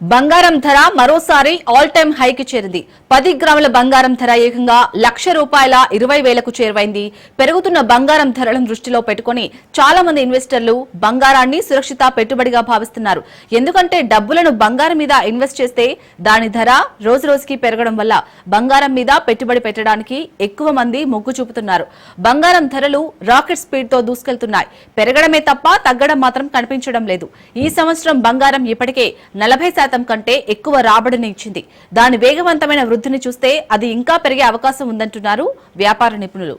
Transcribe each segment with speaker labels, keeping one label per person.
Speaker 1: బంగారం ధర మరోసారి ఆల్ టైమ్ హైకి చేరింది. పది గ్రాముల బంగారం ధర ఏకంగా లక్ష రూపాయల ఇరవై వేలకు చేరువైంది. పెరుగుతున్న బంగారం ధరలను దృష్టిలో పెట్టుకుని చాలా మంది ఇన్వెస్టర్లు బంగారాన్ని సురక్షిత పెట్టుబడిగా భావిస్తున్నారు. ఎందుకంటే డబ్బులను బంగారం మీద ఇన్వెస్ట్ చేస్తే దాని ధర రోజు రోజుకి పెరగడం వల్ల బంగారం మీద పెట్టుబడి పెట్టడానికి ఎక్కువ మంది మొగ్గు చూపుతున్నారు. బంగారం ధరలు రాకెట్ స్పీడ్తో దూసుకెళ్తున్నాయి. పెరగడమే తప్ప తగ్గడం మాత్రం కనిపించడం లేదు. ఈ సంవత్సరం బంగారం ఇప్పటికే నలభై శాతం కంటే ఎక్కువ రాబడిని ఇచ్చింది. దాని వేగవంతమైన వృద్ధిని చూస్తే అది ఇంకా పెరిగే అవకాశం ఉందంటున్నారు వ్యాపార నిపుణులు.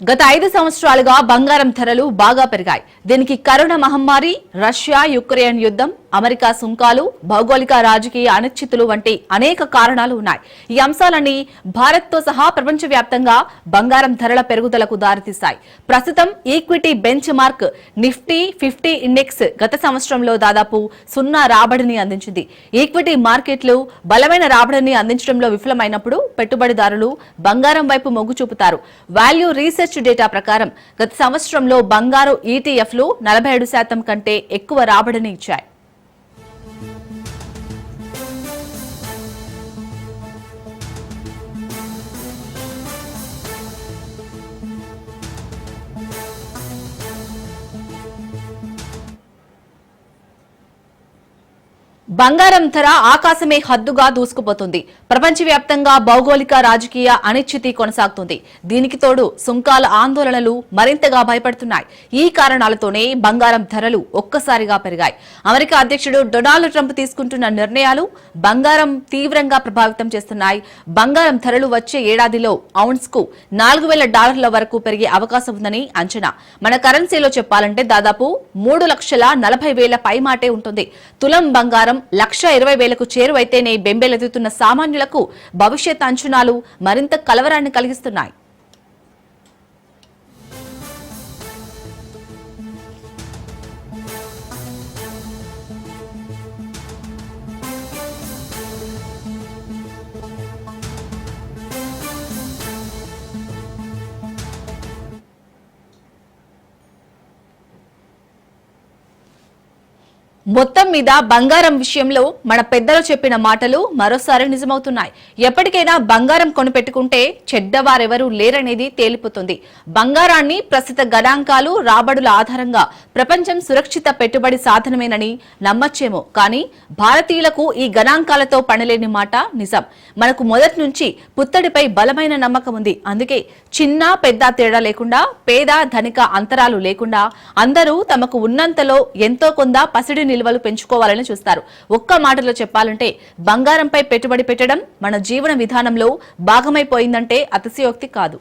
Speaker 1: గత ఐదు సంవత్సరాలుగా బంగారం ధరలు బాగా పెరిగాయి. దీనికి కరోనా మహమ్మారి రష్యా యుక్రెయిన్ యుద్ధం అమెరికా సుంకాలు భౌగోళిక రాజకీయ అనిశ్చితులు వంటి అనేక కారణాలు ఉన్నాయి. ఈ అంశాలన్నీ భారత్తో సహా ప్రపంచవ్యాప్తంగా బంగారం ధరల పెరుగుదలకు దారితీశాయి. ప్రస్తుతం equity benchmark Nifty fifty index గత సంవత్సరంలో దాదాపు సున్నా రాబడిని అందించింది. ఈక్విటీ మార్కెట్లు బలమైన రాబడిని అందించడంలో విఫలమైనప్పుడు పెట్టుబడిదారులు బంగారం వైపు మొగ్గు చూపుతారు. వాల్యూ రీసెర్చ్ డేటా ప్రకారం గత సంవత్సరంలో బంగారు ఈటీఎఫ్లు నలభై ఏడు శాతం కంటే ఎక్కువ రాబడిని ఇచ్చాయి. బంగారం ధర ఆకాశమే హద్దుగా దూసుకుపోతుంది. ప్రపంచవ్యాప్తంగా భౌగోళిక రాజకీయ అనిశ్చితి కొనసాగుతుంది. దీనికి తోడు సుంకాల ఆందోళనలు మరింతగా భయపడుతున్నాయి. ఈ కారణాలతోనే బంగారం ధరలు ఒక్కసారిగా పెరిగాయి. అమెరికా అధ్యక్షుడు డొనాల్డ్ ట్రంప్ తీసుకుంటున్న నిర్ణయాలు బంగారం తీవ్రంగా ప్రభావితం చేస్తున్నాయి. బంగారం ధరలు వచ్చే ఏడాదిలో ఔన్స్కు నాలుగు వేల డాలర్ల వరకు పెరిగే అవకాశం ఉందని అంచనా. మన కరెన్సీలో చెప్పాలంటే దాదాపు మూడు లక్షల నలభై వేల పైమాటే ఉంటుంది. తులం బంగారం లక్ష ఇరవై వేలకు చేరువైతేనే బెంబేలెదుతున్న సామాన్యులకు భవిష్యత్ అంచనాలు మరింత కలవరాన్ని కలిగిస్తున్నాయి. మొత్తం మీద బంగారం విషయంలో మన పెద్దలు చెప్పిన మాటలు మరోసారి నిజమవుతున్నాయి. ఎప్పటికైనా బంగారం కొనిపెట్టుకుంటే చెడ్డవారెవరూ లేరనేది తేలిపోతుంది. బంగారాన్ని ప్రస్తుత గణాంకాలు రాబడుల ఆధారంగా ప్రపంచం సురక్షిత పెట్టుబడి సాధనమేనని నమ్మచ్చేమో. కానీ భారతీయులకు ఈ గణాంకాలతో పనిలేని మాట నిజం. మనకు మొదటి నుంచి పుత్తడిపై బలమైన నమ్మకం ఉంది. అందుకే చిన్న పెద్ద తేడా లేకుండా పేద ధనిక అంతరాలు లేకుండా అందరూ తమకు ఉన్నంతలో ఎంతో కొంత పసిడిని నిల్వలు పెంచుకోవాలని చూస్తారు. ఒక్క మాటలో చెప్పాలంటే బంగారంపై పెట్టుబడి పెట్టడం మన జీవన విధానంలో భాగమైపోయిందంటే అతిశయోక్తి కాదు.